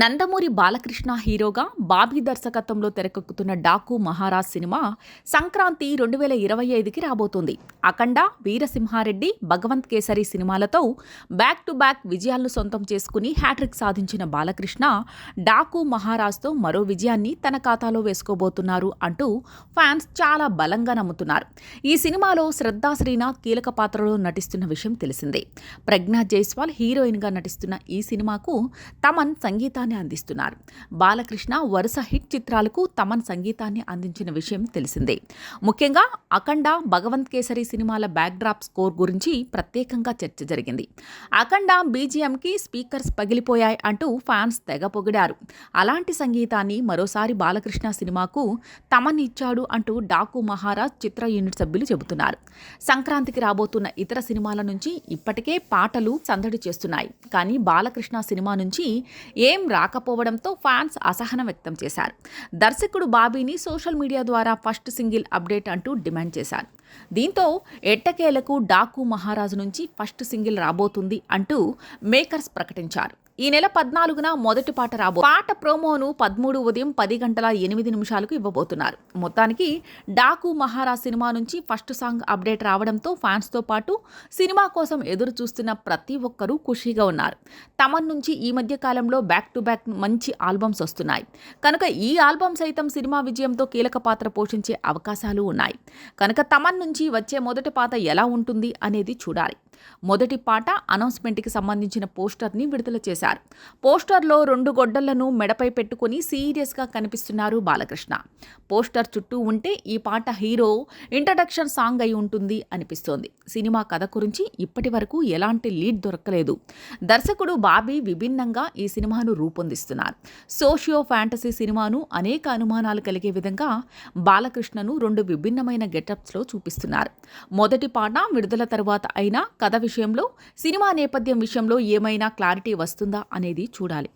నందమూరి బాలకృష్ణ హీరోగా బాబీ దర్శకత్వంలో తెరకెక్కుతున్న డాకు మహారాజ్ సినిమా సంక్రాంతి రెండు వేల ఇరవై ఐదుకి రాబోతుంది. అఖండ వీరసింహారెడ్డి భగవంత్ కేసరి సినిమాలతో బ్యాక్ టు బ్యాక్ విజయాలను సొంతం చేసుకుని హ్యాట్రిక్ సాధించిన బాలకృష్ణ డాకు మహారాజ్తో మరో విజయాన్ని తన ఖాతాలో వేసుకోబోతున్నారు అంటూ ఫ్యాన్స్ చాలా బలంగా నమ్ముతున్నారు. ఈ సినిమాలో శ్రద్ధా శ్రీనాథ్ కీలక పాత్రలో నటిస్తున్న విషయం తెలిసిందే. ప్రజ్ఞా జైస్వాల్ హీరోయిన్గా నటిస్తున్న ఈ సినిమాకు తమన్ సంగీత సంగీతాన్ని అందిస్తున్నారు. బాలకృష్ణ వరుస హిట్ చిత్రాలకు తమన్ సంగీతాన్ని అందించిన విషయం తెలిసిందే. ముఖ్యంగా అఖండ భగవంత్ కేసరి సినిమాల బ్యాక్డ్రాప్ స్కోర్ గురించి ప్రత్యేకంగా చర్చ జరిగింది. అఖండ బీజిఎంకి స్పీకర్స్ పగిలిపోయాయి అంటూ ఫ్యాన్స్ తెగ పొగిడారు. అలాంటి సంగీతాన్ని మరోసారి బాలకృష్ణ సినిమాకు తమన్ ఇచ్చాడు అంటూ డాకు మహారాజ్ చిత్ర యూనిట్ సభ్యులు చెబుతున్నారు. సంక్రాంతికి రాబోతున్న ఇతర సినిమాల నుంచి ఇప్పటికే పాటలు సందడి చేస్తున్నాయి. కానీ బాలకృష్ణ సినిమా నుంచి ఏం రాకపోవడంతో ఫ్యాన్స్ అసహనం వ్యక్తం చేశారు. దర్శకుడు బాబీని సోషల్ మీడియా ద్వారా ఫస్ట్ సింగిల్ అప్డేట్ అంటూ డిమాండ్ చేశారు. దీంతో ఎట్టకేలకు డాకు మహారాజు నుంచి ఫస్ట్ సింగిల్ రాబోతుంది అంటూ మేకర్స్ ప్రకటించారు. ఈ నెల పద్నాలుగున మొదటి పాట రాబో పాట ప్రోమోను పదమూడు ఉదయం పది గంటల ఎనిమిది నిమిషాలకు ఇవ్వబోతున్నారు. మొత్తానికి డాకు మహారా సినిమా నుంచి ఫస్ట్ సాంగ్ అప్డేట్ రావడంతో ఫ్యాన్స్తో పాటు సినిమా కోసం ఎదురు చూస్తున్న ప్రతి ఒక్కరూ ఖుషీగా ఉన్నారు. తమన్ నుంచి ఈ మధ్య కాలంలో బ్యాక్ టు బ్యాక్ మంచి ఆల్బమ్స్ వస్తున్నాయి. కనుక ఈ ఆల్బమ్ సైతం సినిమా విజయంతో కీలక పాత్ర పోషించే అవకాశాలు ఉన్నాయి. కనుక తమన్ నుంచి వచ్చే మొదటి పాత ఎలా ఉంటుంది అనేది చూడాలి. మొదటి పాట అనౌన్స్మెంట్కి సంబంధించిన పోస్టర్ని విడుదల చేశారు. పోస్టర్లో రెండు గొడ్డళ్ళను మెడపై పెట్టుకుని సీరియస్గా కనిపిస్తున్నారు బాలకృష్ణ. పోస్టర్ చుట్టూ ఉంటే ఈ పాట హీరో ఇంట్రడక్షన్ సాంగ్ అయి ఉంటుంది అనిపిస్తోంది. సినిమా కథ గురించి ఇప్పటి వరకు ఎలాంటి లీడ్ దొరకలేదు. దర్శకుడు బాబీ విభిన్నంగా ఈ సినిమాను రూపొందిస్తున్నారు. సోషియో ఫ్యాంటసీ సినిమాను అనేక అనుమానాలు కలిగే విధంగా బాలకృష్ణను రెండు విభిన్నమైన గెటప్స్లో చూపిస్తున్నారు. మొదటి పాట విడుదల తర్వాత అయినా కథ విషయంలో సినిమా నేపథ్యం విషయంలో ఏమైనా క్లారిటీ వస్తుందా అనేది చూడాలి.